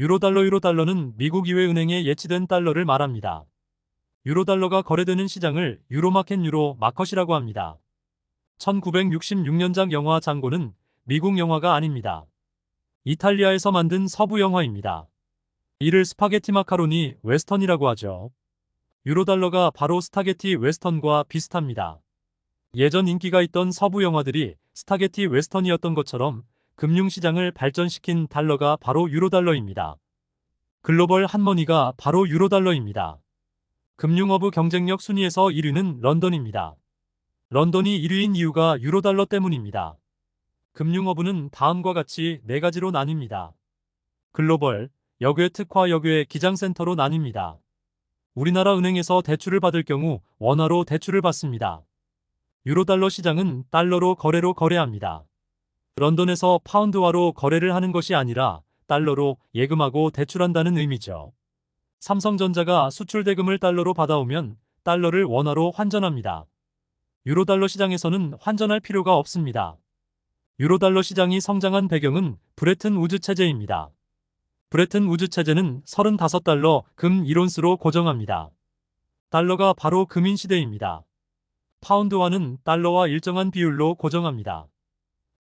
유로달러 유로달러는 미국 이외 은행에 예치된 달러를 말합니다. 유로달러가 거래되는 시장을 유로마켓 유로 마컷이라고 합니다. 1966년작 영화 장고는 미국 영화가 아닙니다. 이탈리아에서 만든 서부 영화입니다. 이를 스파게티 마카로니 웨스턴이라고 하죠. 유로달러가 바로 스타게티 웨스턴과 비슷합니다. 예전 인기가 있던 서부 영화들이 스타게티 웨스턴이었던 것처럼 금융시장을 발전시킨 달러가 바로 유로달러입니다. 글로벌 한머니가 바로 유로달러입니다. 금융허브 경쟁력 순위에서 1위는 런던입니다. 런던이 1위인 이유가 유로달러 때문입니다. 금융허브는 다음과 같이 네 가지로 나뉩니다. 글로벌, 역외 특화 역외 기장센터로 나뉩니다. 우리나라 은행에서 대출을 받을 경우 원화로 대출을 받습니다. 유로달러 시장은 달러로 거래로 거래합니다. 런던에서 파운드화로 거래를 하는 것이 아니라 달러로 예금하고 대출한다는 의미죠. 삼성전자가 수출 대금을 달러로 받아오면 달러를 원화로 환전합니다. 유로달러 시장에서는 환전할 필요가 없습니다. 유로달러 시장이 성장한 배경은 브레튼 우즈 체제입니다. 브레튼 우즈 체제는 35달러 금 1온스로 고정합니다. 달러가 바로 금인 시대입니다. 파운드화는 달러와 일정한 비율로 고정합니다.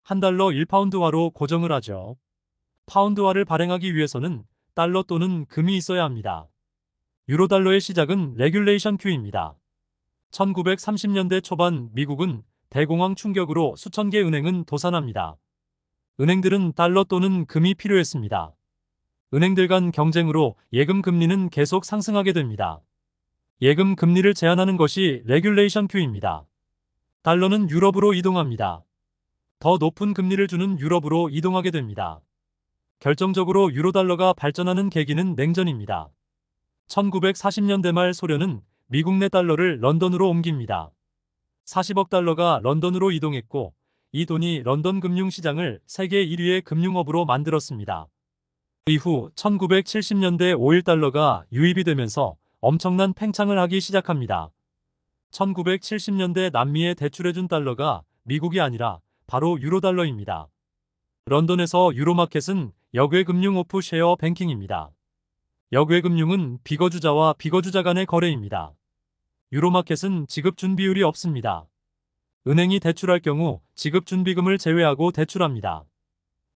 한 달러 1파운드화로 고정을 하죠. 파운드화를 발행하기 위해서는 달러 또는 금이 있어야 합니다. 유로달러의 시작은 레귤레이션 Q입니다. 1930년대 초반 미국은 대공황 충격으로 수천 개 은행은 도산합니다. 은행들은 달러 또는 금이 필요했습니다. 은행들 간 경쟁으로 예금 금리는 계속 상승하게 됩니다. 예금 금리를 제한하는 것이 레귤레이션 Q입니다. 달러는 유럽으로 이동합니다. 더 높은 금리를 주는 유럽으로 이동하게 됩니다. 결정적으로 유로달러가 발전하는 계기는 냉전입니다. 1940년대 말 소련은 미국 내 달러를 런던으로 옮깁니다. 40억 달러가 런던으로 이동했고 이 돈이 런던 금융시장을 세계 1위의 금융업으로 만들었습니다. 이후 1970년대 5일 달러가 유입이 되면서 엄청난 팽창을 하기 시작합니다. 1970년대 남미에 대출해준 달러가 미국이 아니라 바로 유로달러입니다. 런던에서 유로마켓은 역외금융 오프 쉐어 뱅킹입니다. 역외금융은 비거주자와 비거주자 간의 거래입니다. 유로마켓은 지급준비율이 없습니다. 은행이 대출할 경우 지급준비금을 제외하고 대출합니다.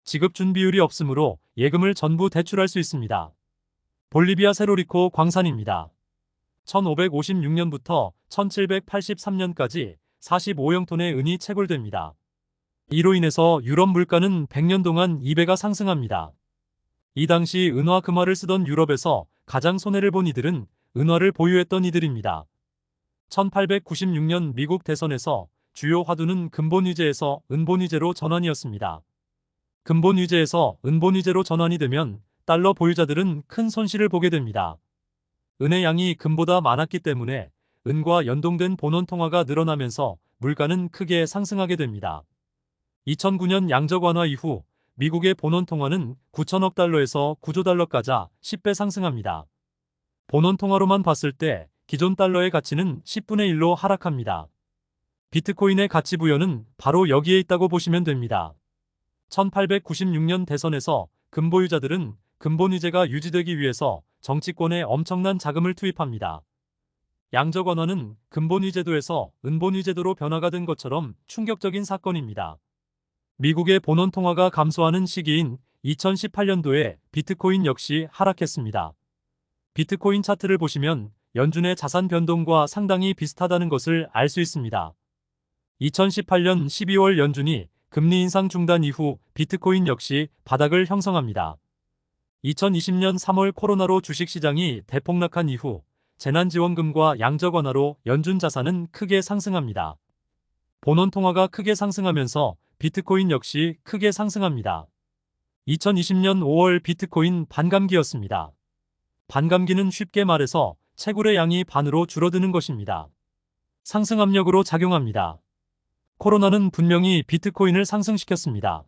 지급준비율이 없으므로 예금을 전부 대출할 수 있습니다. 볼리비아 세로리코 광산입니다. 1556년부터 1783년까지 45영톤의 은이 채굴됩니다. 이로 인해서 유럽 물가는 100년 동안 2배가 상승합니다. 이 당시 은화 금화를 쓰던 유럽에서 가장 손해를 본 이들은 은화를 보유했던 이들입니다. 1896년 미국 대선에서 주요 화두는 근본위제에서 은본위제로 전환이었습니다. 근본위제에서 은본위제로 전환이 되면 달러 보유자들은 큰 손실을 보게 됩니다. 은의 양이 금보다 많았기 때문에 은과 연동된 본원 통화가 늘어나면서 물가는 크게 상승하게 됩니다. 2009년 양적 완화 이후 미국의 본원 통화는 9천억 달러에서 9조 달러까지 10배 상승합니다. 본원 통화로만 봤을 때 기존 달러의 가치는 10분의 1로 하락합니다. 비트코인의 가치 부여는 바로 여기에 있다고 보시면 됩니다. 1896년 대선에서 금보유자들은 근본위제가 유지되기 위해서 정치권에 엄청난 자금을 투입합니다. 양적 완화는 근본위제도에서 은본위제도로 변화가 된 것처럼 충격적인 사건입니다. 미국의 본원 통화가 감소하는 시기인 2018년도에 비트코인 역시 하락했습니다. 비트코인 차트를 보시면 연준의 자산 변동과 상당히 비슷하다는 것을 알 수 있습니다. 2018년 12월 연준이 금리 인상 중단 이후 비트코인 역시 바닥을 형성합니다. 2020년 3월 코로나로 주식시장이 대폭락한 이후 재난지원금과 양적 완화로 연준 자산은 크게 상승합니다. 본원 통화가 크게 상승하면서 비트코인 역시 크게 상승합니다. 2020년 5월 비트코인 반감기였습니다. 반감기는 쉽게 말해서 채굴의 양이 반으로 줄어드는 것입니다. 상승 압력으로 작용합니다. 코로나는 분명히 비트코인을 상승시켰습니다.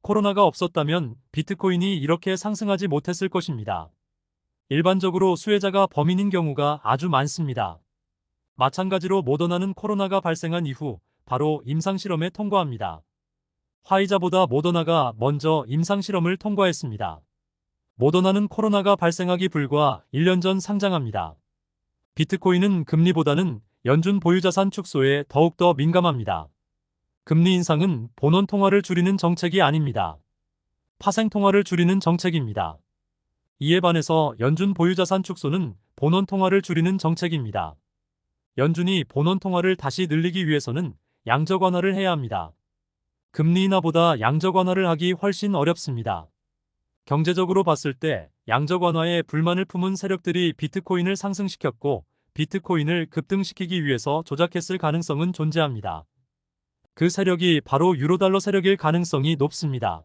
코로나가 없었다면 비트코인이 이렇게 상승하지 못했을 것입니다. 일반적으로 수혜자가 범인인 경우가 아주 많습니다. 마찬가지로 모더나는 코로나가 발생한 이후 바로 임상실험에 통과합니다. 화이자보다 모더나가 먼저 임상실험을 통과했습니다. 모더나는 코로나가 발생하기 불과 1년 전 상장합니다. 비트코인은 금리보다는 연준 보유자산 축소에 더욱더 민감합니다. 금리 인상은 본원 통화를 줄이는 정책이 아닙니다. 파생 통화를 줄이는 정책입니다. 이에 반해서 연준 보유자산 축소는 본원 통화를 줄이는 정책입니다. 연준이 본원 통화를 다시 늘리기 위해서는 양적 완화를 해야 합니다. 금리 인하보다 양적 완화를 하기 훨씬 어렵습니다. 경제적으로 봤을 때 양적 완화에 불만을 품은 세력들이 비트코인을 상승시켰고 비트코인을 급등시키기 위해서 조작했을 가능성은 존재합니다. 그 세력이 바로 유로달러 세력일 가능성이 높습니다.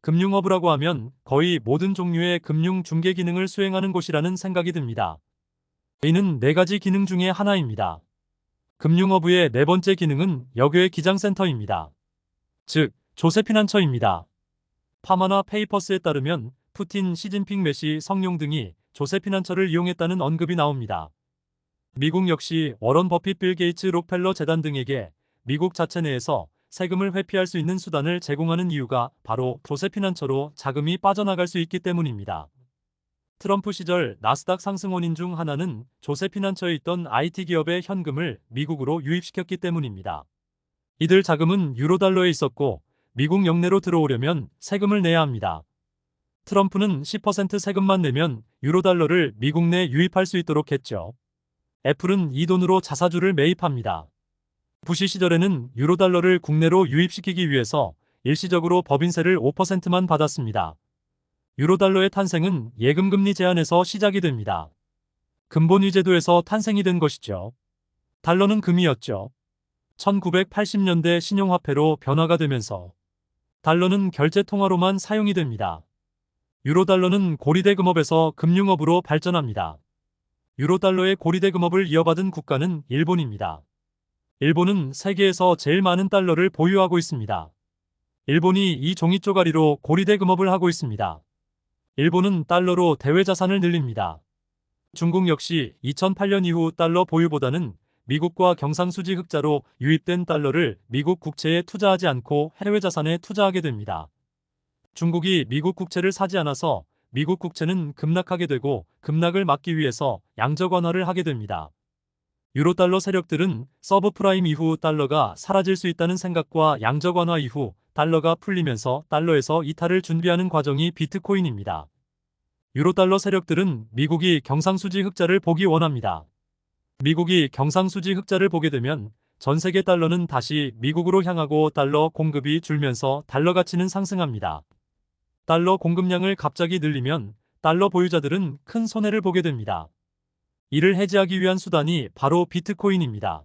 금융허브라고 하면 거의 모든 종류의 금융 중개 기능을 수행하는 곳이라는 생각이 듭니다. 이는 네 가지 기능 중에 하나입니다. 금융허브의 네 번째 기능은 여교의 기장센터입니다. 즉, 조세피난처입니다. 파마나 페이퍼스에 따르면 푸틴, 시진핑, 메시, 성룡 등이 조세피난처를 이용했다는 언급이 나옵니다. 미국 역시 워런 버핏, 빌 게이츠, 록펠러 재단 등에게 미국 자체 내에서 세금을 회피할 수 있는 수단을 제공하는 이유가 바로 조세피난처로 자금이 빠져나갈 수 있기 때문입니다. 트럼프 시절 나스닥 상승 원인 중 하나는 조세피난처에 있던 IT 기업의 현금을 미국으로 유입시켰기 때문입니다. 이들 자금은 유로달러에 있었고 미국 영내로 들어오려면 세금을 내야 합니다. 트럼프는 10% 세금만 내면 유로달러를 미국 내 유입할 수 있도록 했죠. 애플은 이 돈으로 자사주를 매입합니다. 부시 시절에는 유로달러를 국내로 유입시키기 위해서 일시적으로 법인세를 5%만 받았습니다. 유로달러의 탄생은 예금금리 제한에서 시작이 됩니다. 근본위 제도에서 탄생이 된 것이죠. 달러는 금이었죠. 1980년대 신용화폐로 변화가 되면서 달러는 결제 통화로만 사용이 됩니다. 유로달러는 고리대 금업에서 금융업으로 발전합니다. 유로달러의 고리대 금업을 이어받은 국가는 일본입니다. 일본은 세계에서 제일 많은 달러를 보유하고 있습니다. 일본이 이 종이 쪼가리로 고리대 금업을 하고 있습니다. 일본은 달러로 대외 자산을 늘립니다. 중국 역시 2008년 이후 달러 보유보다는 미국과 경상수지 흑자로 유입된 달러를 미국 국채에 투자하지 않고 해외 자산에 투자하게 됩니다. 중국이 미국 국채를 사지 않아서 미국 국채는 급락하게 되고 급락을 막기 위해서 양적 완화를 하게 됩니다. 유로달러 세력들은 서브프라임 이후 달러가 사라질 수 있다는 생각과 양적 완화 이후 달러가 풀리면서 달러에서 이탈을 준비하는 과정이 비트코인입니다. 유로달러 세력들은 미국이 경상수지 흑자를 보기 원합니다. 미국이 경상수지 흑자를 보게 되면 전 세계 달러는 다시 미국으로 향하고 달러 공급이 줄면서 달러 가치는 상승합니다. 달러 공급량을 갑자기 늘리면 달러 보유자들은 큰 손해를 보게 됩니다. 이를 해지하기 위한 수단이 바로 비트코인입니다.